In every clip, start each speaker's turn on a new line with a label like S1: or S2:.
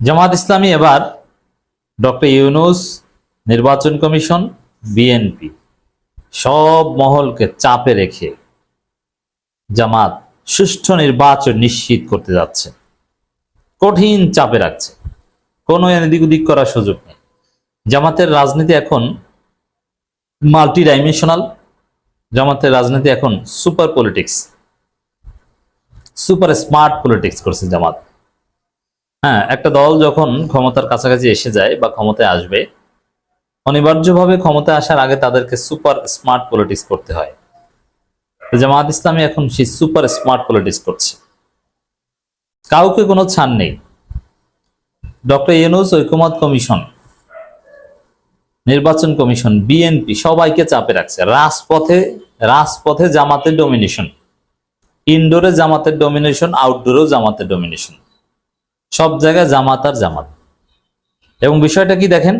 S1: জামাত ইসলামী এবার ডক্টর ইউনুস নির্বাচন commission, BNP সব মহলকে চাপে রেখে জামাত সুষ্ঠু নির্বাচন নিশ্চিত করতে যাচ্ছে। কঠিন চাপে রাখছে। কোনো এদিক ওদিক করার সুযোগ নেই। জামাতের রাজনীতি এখন মাল্টি ডাইমেনশনাল জামাতের রাজনীতি এখন super politics super smart politics করছে জামাত। হ্যাঁ একটা দল যখন ক্ষমতার কাছাকাছি এসে যায় বা ক্ষমতায় আসবে, অনিবার্যভাবে ক্ষমতায় আসার আগে তাদেরকে সুপার স্মার্ট পলিটিক্স করতে হয়। জামাত ইসলামী এখন সেই সুপার স্মার্ট পলিটিক্স করছে। কাউকে কোনো ছাড় নেই। ডক্টর ইউনুস ঐকমত কমিশন, নির্বাচন কমিশন, বিএনপি সবাইকে চাপে রাখছে। রাজপথে রাজপথে জামাতের ডমিনেশন ইনডোরে জামাতের ডমিনেশন আউটডোরেও জামাতের ডমিনেশন সব জায়গায় জামাত আর জামাত। এবং বিষয়টা কি দেখেন?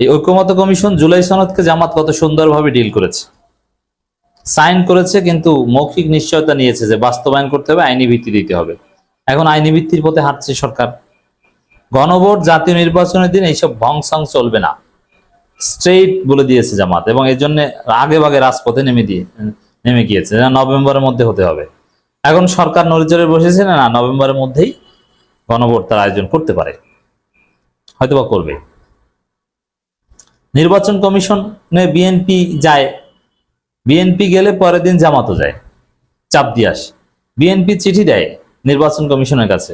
S1: এই ঐক্যমত কমিশন জুলাই সনদকে জামাত কত সুন্দরভাবে ডিল করেছে। সাইন করেছে, কিন্তু মৌখিক নিশ্চয়তা নিয়েছে যে বাস্তবায়ন করতে হবে, আইনি ভিত্তি দিতে হবে। এখন আইনি ভিত্তির পথে হাঁটছে সরকার। গণভোট, জাতীয় নির্বাচনের দিন এইসব ভংসং চলবে না। স্ট্রেইট বলে দিয়েছে জামাত, এবং এর জন্য আগে ভাগে রাজপথে নেমে দিয়ে, নেমে গিয়েছে। নভেম্বরের মধ্যে হতে হবে। এখন সরকার নড়িচড়ে বসেছে না, নভেম্বরের মধ্যেই গণভোট তার আয়োজন করতে পারে। হয়তোবা করবে। নির্বাচন কমিশনে বিএনপি যায়। বিএনপি গেলে পরের দিন জামাতও যায়। চাপ দিয়ে আসে। বিএনপি চিঠি দেয় নির্বাচন কমিশনের কাছে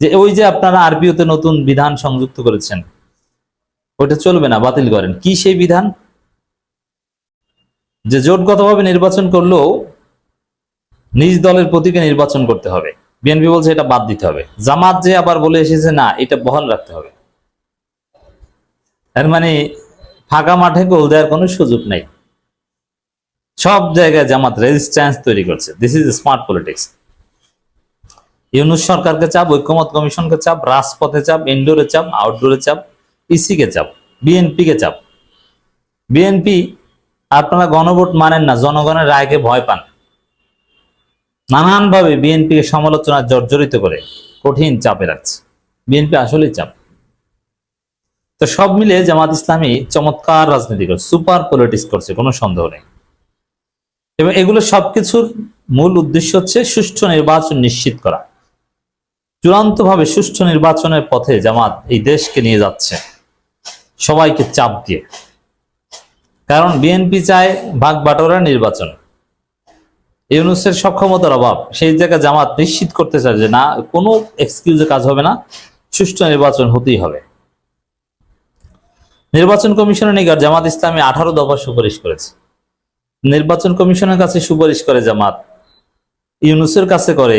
S1: যে, ওই যে আপনারা আরবিওতে নতুন বিধান সংযুক্ত করেছেন, ওইটা চলবে না, বাতিল করেন। কি সেই বিধান? যে জোটগতভাবে নির্বাচন করলেও নিজ দলের প্রতীকে নির্বাচন করতে হবে। বিএনপি বলছে এটা বাদ দিতে হবে। জামাত যে আবার বলে এসেছে, না, এটা বহাল রাখতে হবে। এর মানে ফাঁকা মাঠে গোল দেওয়ার কোনো সুযোগ নেই। সব জায়গায় জামাত রেজিস্ট্যান্স তৈরি করছে। This is smart politics Yunus সরকারকে চাপ, ঐক্যমত কমিশনকে চাপ, রাজপথে চাপ ইনডোরে চাপ আউটডোরে চাপ ইসি কে চাপ বিএনপি কে চাপ। বিএনপি আপনারা গণভোট মানেন না, জনগণের রায়কে ভয় পান। নানানভাবে বিএনপিকে সমালোচনা জর্জরিত করে কঠিন চাপে রাখছে। বিএনপি আসলেই চাপ। তো সব মিলে জামাত ইসলামী চমৎকার রাজনীতি করছে, সুপার পলিটিক্স করছে, কোনো সন্দেহ নেই। এবং এগুলো সবকিছুর মূল উদ্দেশ্য হচ্ছে সুষ্ঠু নির্বাচন নিশ্চিত করা। চূড়ান্তভাবে সুষ্ঠু নির্বাচনের পথে জামাত এই দেশকে নিয়ে যাচ্ছে। সবাইকে চাপ দিয়ে। কারণ বিএনপি চায় ভাগ বাটোয়ারা নির্বাচন। ইউনুসের সক্ষমতার অভাব, সেই জায়গায় জামাত নিশ্চিত করতে চায় যে না, কোনো এক্সকিউজে কাজ হবে না, সুষ্ঠু নির্বাচন হতেই হবে। নির্বাচন কমিশনের নিকট জামাত ইসলামী আঠারো দফা সুপারিশ করেছে। নির্বাচন কমিশনের কাছে সুপারিশ করে জামাত। ইউনুসের কাছে করে,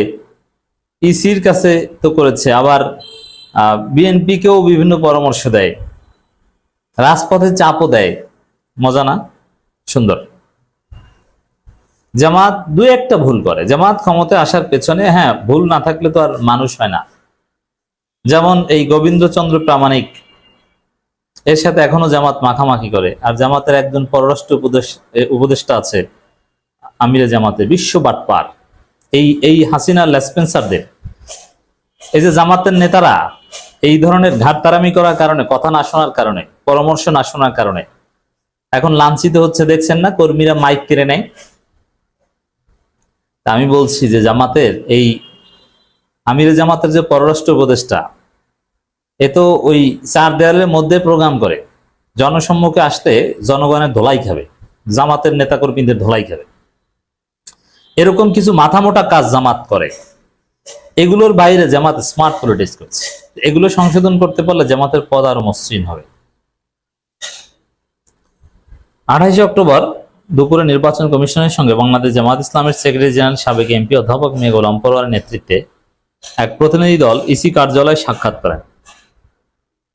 S1: ইসির কাছে তো করেছে, আবার বিএনপিকেও বিভিন্ন পরামর্শ দেয়। রাজপথে চাপও দেয়। মজা না? সুন্দর। জামাত দু একটা ভুল করে। জামাত ক্ষমতায় আসার পেছনে হ্যাঁ ভুল না থাকলে তো আর মানুষ হয় না। যেমন এই গোবিন্দচন্দ্র প্রামাণিক, এর সাথে এখনও জামাত মাখামাখি করে। আর জামাতের একজন পররাষ্ট্র উপদেশ উপদেষ্টা আছে, আমিরে জামাতে, বিশ্ব বাটপার। এই এই হাসিনা লেসপেন্সারদের। এই যে জামাতের নেতারা, এই ধরনের ঘাটতারামি করার কারণে, কথা না শোনার কারণে, পরামর্শ না শোনার কারণে, এখন লাঞ্ছিত হচ্ছে, দেখছেন না, কর্মীরা মাইক কেড়ে নেয়। তা আমি বলছি যে জামাতের এই আমিরে জামাতের যে পররাষ্ট্র উপদেষ্টা, এ তো ওই চার দেয়ালের মধ্যে প্রোগ্রাম করে। জনসম্মুখে আসতে জনগণের ধোলাই খাবে, জামাতের নেতাকর্মীদের ধোলাই খাবে। এরকম কিছু মাথামোটা কাজ জামাত করে। এগুলোর বাইরে জামাত স্মার্ট পলিটিক্স করছে। এগুলো সংশোধন করতে পারলে জামাতের পদ আরও মসৃণ হবে। আঠাইশে অক্টোবর দুপুরে নির্বাচন কমিশনের সঙ্গে বাংলাদেশ জামাত ইসলামের সেক্রেটারি জেনারেল সাবেক এমপি অধ্যাপক মিয়া গোলাম পরোয়ারের নেতৃত্বে এক প্রতিনিধি দল ইসি কার্যালয়ে সাক্ষাৎ করেন।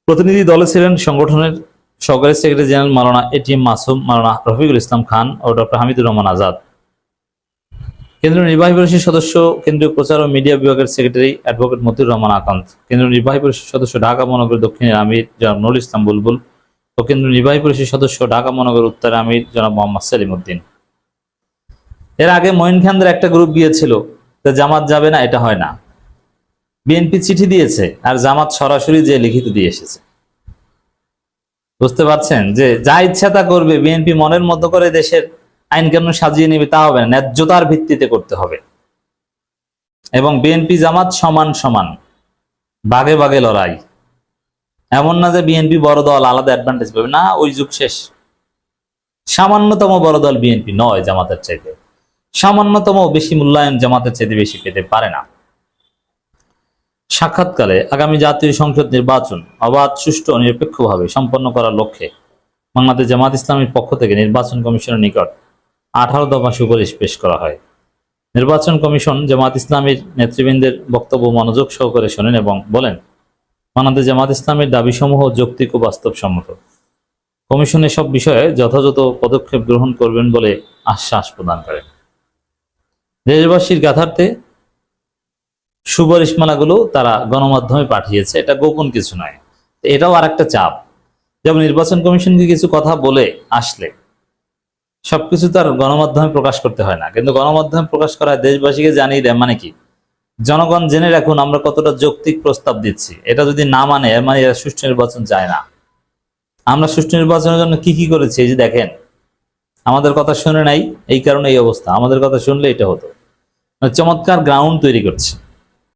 S1: প্রতিনিধি দলে ছিলেন সংগঠনের সহকারী secretary general Maulana ATM Masum, Maulana Rafiqul Islam Khan ও ডক্টর হামিদুর রহমান আজাদ। কেন্দ্রীয় নির্বাহী পরিষদ সদস্য কেন্দ্রীয় প্রচার ও মিডিয়া বিভাগের সেক্রেটারি অ্যাডভোকেট মতিউর রহমান আকান্ত। কেন্দ্রীয় নির্বাহী পরিষদ সদস্য ঢাকা, মহানগর দক্ষিণের আমির জনাব নুরুল ইসলাম বুলবুল ও কেন্দ্রীয় নির্বাহী পরিষদ সদস্য ঢাকা মহানগর উত্তর আমির জনাব মোহাম্মদ সেলিম উদ্দিন এর আগে মঈন খানদের একটা গ্রুপ গিয়েছিল যে জামাত যাবে না, এটা হয় না। বিএনপি চিঠি দিয়েছে আর জামাত সরাসরি যে লিখিত দিয়ে এসেছে। বুঝতে পারছেন যে যা ইচ্ছা তা করবে, বিএনপি মনের মতো করে দেশের আইন কানুন সাজিয়ে নেবে তা হবে না, ন্যায্যতার ভিত্তিতে করতে হবে। এবং বিএনপি জামাত সমান সমান, বাগে বাগে লড়াই। এমন না যে বিএনপি বড় দল আলাদা অ্যাডভান্টেজ পাবে। না, ওই যুগ শেষ। সামান্যতম বড় দল বিএনপি নয় জামাতের চাইতে। সামান্যতম বেশি মূল্যায়ন জামাতের চাইতে বেশি পেতে পারে না। সাক্ষাৎকালে আগামী জাতীয় সংসদ নির্বাচন অবাধ, সুষ্ঠু নিরপেক্ষভাবে সম্পন্ন করার লক্ষ্যে বাংলাদেশ জামাত ইসলামীর পক্ষ থেকে নির্বাচন কমিশনের নিকট আঠারো দফা সুপারিশ পেশ করা হয়। নির্বাচন কমিশন জামাত ইসলামীর নেতৃবৃন্দের বক্তব্য মনোযোগ সহকারে শোনেন এবং বলেন বাংলাদেশ জামাত ইসলামের দাবিসমূহ যৌক্তিক ও বাস্তবসম্মত। কমিশন এসব বিষয়ে যথাযথ পদক্ষেপ গ্রহণ করবেন বলে আশ্বাস প্রদান করেন। দেশবাসীর গাথার্থে সুপারিশমালাগুলো তারা গণমাধ্যমে পাঠিয়েছে, এটা গোপন কিছু নয়। এটাও আর একটা চাপ। যেমন নির্বাচন কমিশনকে কিছু কথা বলে আসলে সবকিছু তার গণমাধ্যমে প্রকাশ করতে হয় না। কিন্তু গণমাধ্যমে প্রকাশ করা দেশবাসীকে জানিয়ে দেয় মানে কি? জনগণ জেনে রাখুন আমরা কতটা যৌক্তিক প্রস্তাব দিচ্ছি। এটা যদি না মানে এর মানে এরা সুষ্ঠু নির্বাচন চায় না। আমরা সুষ্ঠু নির্বাচনের জন্য কি কি করেছি, এই যে দেখেন, আমাদের কথা শুনে নাই, এই কারণে এই অবস্থা। আমাদের কথা শুনলে এটা হতো। মানে চমৎকার গ্রাউন্ড তৈরি করছে।